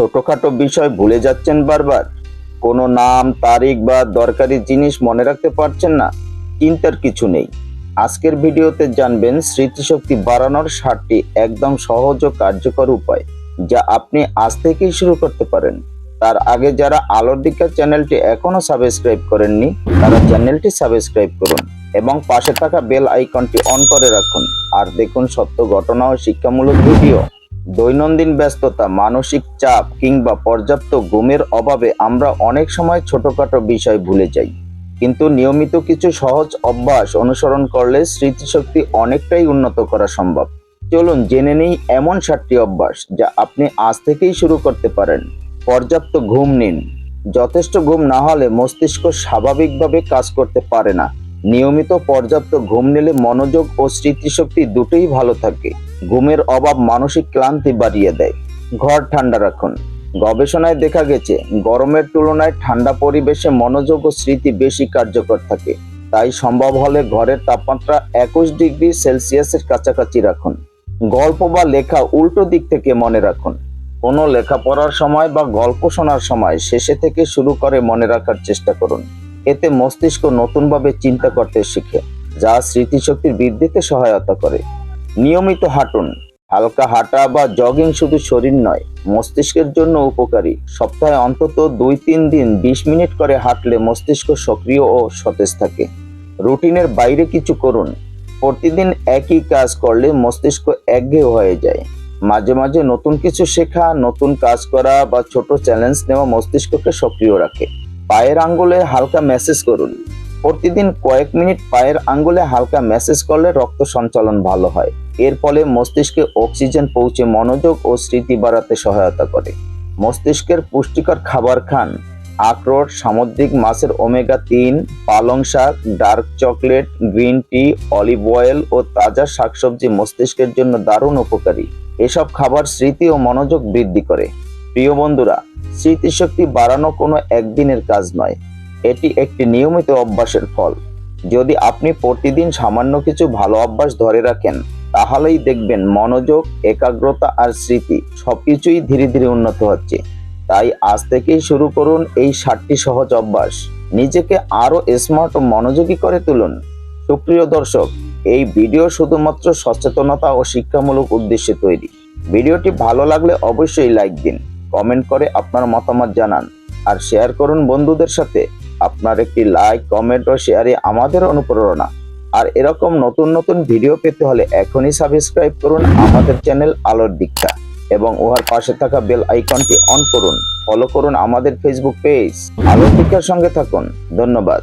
ছোটখাটো বিষয় ভুলে যাচ্ছেন বারবার। কোনো নাম, তারিখ বা দরকারি জিনিস মনে রাখতে পারছেন না। চিন্তার কিছু নেই। আজকের ভিডিওতে জানবেন স্মৃতিশক্তি বাড়ানোর ষাটটি একদম সহজ ও কার্যকর উপায়, যা আপনি আজ থেকেই শুরু করতে পারেন। তার আগে যারা আলোর দিকা চ্যানেলটি এখনও সাবস্ক্রাইব করেননি, তারা চ্যানেলটি সাবস্ক্রাইব করুন এবং পাশে থাকা বেল আইকনটি অন করে রাখুন। আর দেখুন সত্য ঘটনা ও শিক্ষামূলক ভিডিও। দৈনন্দিন ব্যস্ততা, মানসিক চাপ কিংবা পর্যাপ্ত ঘুমের অভাবে আমরা অনেক সময় ছোটখাটো বিষয় ভুলে যাই। কিন্তু নিয়মিত কিছু সহজ অভ্যাস অনুসরণ করলে স্মৃতিশক্তি অনেকটাই উন্নত করা সম্ভব। চলুন জেনে নেই এমন সাতটি অভ্যাস যা আপনি আজ থেকেই শুরু করতে পারেন। পর্যাপ্ত ঘুম নিন। যথেষ্ট ঘুম না হলে মস্তিষ্ক স্বাভাবিকভাবে কাজ করতে পারে না। নিয়মিত পর্যাপ্ত ঘুম নিলে মনোযোগ ও স্মৃতিশক্তি দুটোই ভালো থাকে। ঘুমের অভাব মানসিক ক্লান্তি বাড়িয়ে দেয়। ঘর ঠান্ডা রাখুন। গবেষণায় দেখা গেছে, গরমের তুলনায় ঠান্ডা পরিবেশে মনোযোগ ও স্মৃতি বেশি কার্যকর থাকে। তাই সম্ভব হলে ঘরের তাপমাত্রা একুশ ডিগ্রি সেলসিয়াসের কাছাকাছি রাখুন। গল্প বা লেখা উল্টো দিক থেকে মনে রাখুন। কোনো লেখা পড়ার সময় বা গল্প শোনার সময় শেষে থেকে শুরু করে মনে রাখার চেষ্টা করুন। এতে মস্তিষ্ক নতুনভাবে চিন্তা করতে শিখে, যা স্মৃতিশক্তির বৃদ্ধিতে সহায়তা করে। নিয়মিত হাঁটুন। হালকা হাঁটা বা জগিং শুধু শরীর নয়, মস্তিষ্কের জন্য উপকারী। সপ্তাহে অন্তত দুই তিন দিন বিশ মিনিট করে হাঁটলে মস্তিষ্ক সক্রিয় ও সতেজ থাকে। রুটিনের বাইরে কিছু করুন। প্রতিদিন একই কাজ করলে মস্তিষ্ক একঘেয়ে হয়ে যায়। মাঝে মাঝে নতুন কিছু শেখা, নতুন কাজ করা বা ছোট চ্যালেঞ্জ নেওয়া মস্তিষ্ককে সক্রিয় রাখে। পায়ের আঙ্গুলে হালকা মেসেজ করুন। প্রতিদিন কয়েক মিনিট পায়ের আঙ্গুলে হালকা মেসেজ করলে রক্ত সঞ্চালন ভালো হয়। এর ফলে মস্তিষ্কে অক্সিজেন পৌঁছে মনোযোগ ও স্মৃতি বাড়াতে সহায়তা করে। মস্তিষ্কের পুষ্টিকর খাবার খান। আখরোট, সামুদ্রিক মাছের ওমেগা তিন, পালং শাক, dark chocolate, green tea, olive oil ও তাজা শাকসবজি মস্তিষ্কের জন্য দারুণ উপকারী। এসব খাবার স্মৃতি ও মনোযোগ বৃদ্ধি করে। প্রিয় বন্ধুরা, স্মৃতিশক্তি বাড়ানো কোনো একদিনের কাজ নয়। এটি একটি নিয়মিত অভ্যাসের ফল। যদি আপনি প্রতিদিন সামান্য কিছু ভালো অভ্যাস ধরে রাখেন, তাহলেই দেখবেন মনোযোগ, একাগ্রতা আর স্মৃতি সবকিছুই ধীরে ধীরে উন্নত হচ্ছে। তাই আজ থেকেই শুরু করুন এই ষাটটি সহজ অভ্যাস। নিজেকে আরও স্মার্ট ও মনোযোগী করে তুলুন। সুপ্রিয় দর্শক, এই ভিডিও শুধুমাত্র সচেতনতা ও শিক্ষামূলক উদ্দেশ্যে তৈরি। ভিডিওটি ভালো লাগলে অবশ্যই লাইক দিন, কমেন্ট করে আপনার মতামত জানান, আর শেয়ার করুন বন্ধুদের সাথে। আপনার একটি লাইক কমেন্ট ও শেয়ারে আমাদের অনুপ্রেরণা। আর এরকম নতুন নতুন ভিডিও পেতে হলে এখনই সাবস্ক্রাইব করুন আমাদের চ্যানেল আলোর দীক্ষা এবং উহার পাশে থাকা বেল আইকনটি অন করুন। ফলো করুন আমাদের ফেসবুক পেজ আলোর দীক্ষার সঙ্গে থাকুন। ধন্যবাদ।